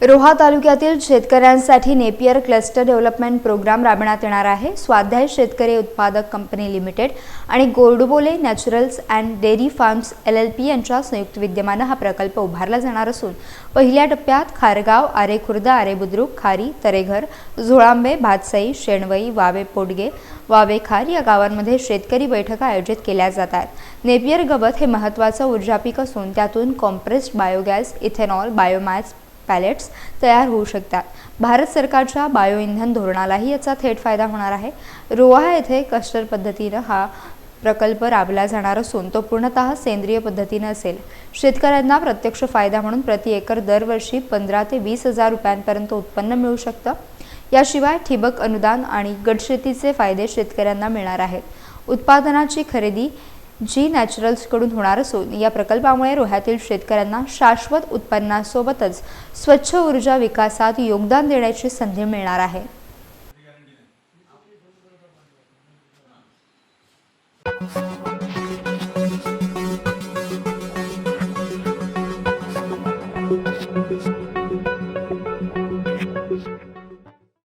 रोहा तालुक्यातील शेतकऱ्यांसाठी Napier cluster development programme राबवण्यात येणार आहे. स्वाध्याय शेतकरी उत्पादक कंपनी लिमिटेड आणि Godbole naturals and dairy farms L L P यांच्या संयुक्त विद्यमानं हा प्रकल्प उभारला जाणार असून पहिल्या टप्प्यात खारगाव आरे खुर्द आरे बुद्रुक खारी तरेघर झोळांबे भातसाई शेणवई वावे पोडगे वावेखार या गावांमध्ये शेतकरी बैठका आयोजित केल्या जातात नेपियर गवत हे महत्त्वाचं ऊर्जा पीक असून त्यातून compressed biogas ethanol biomass pellets तयार होऊ शकतात. भारत सरकारच्या बायो इंधन धोरणालाही याचा थेट फायदा होणार आहे. रोहा येथे कस्टर पद्धतीनं हा प्रकल्प राबला जाणार असून तो पूर्णतः सेंद्रिय पद्धतीनं असेल. शेतकऱ्यांना प्रत्यक्ष फायदा म्हणून प्रति एकर दरवर्षी पंधरा ते वीस हजार रुपयांपर्यंत उत्पन्न मिळू शकतं. याशिवाय ठिबक अनुदान आणि गटशेतीचे फायदे शेतकऱ्यांना मिळणार आहेत. उत्पादनाची खरेदी जी नॅचरल्सकडून होणार असून या प्रकल्पामुळे रोह्यातील शेतकऱ्यांना शाश्वत उत्पन्नासोबतच स्वच्छ ऊर्जा विकासात योगदान देण्याची संधी मिळणार आहे.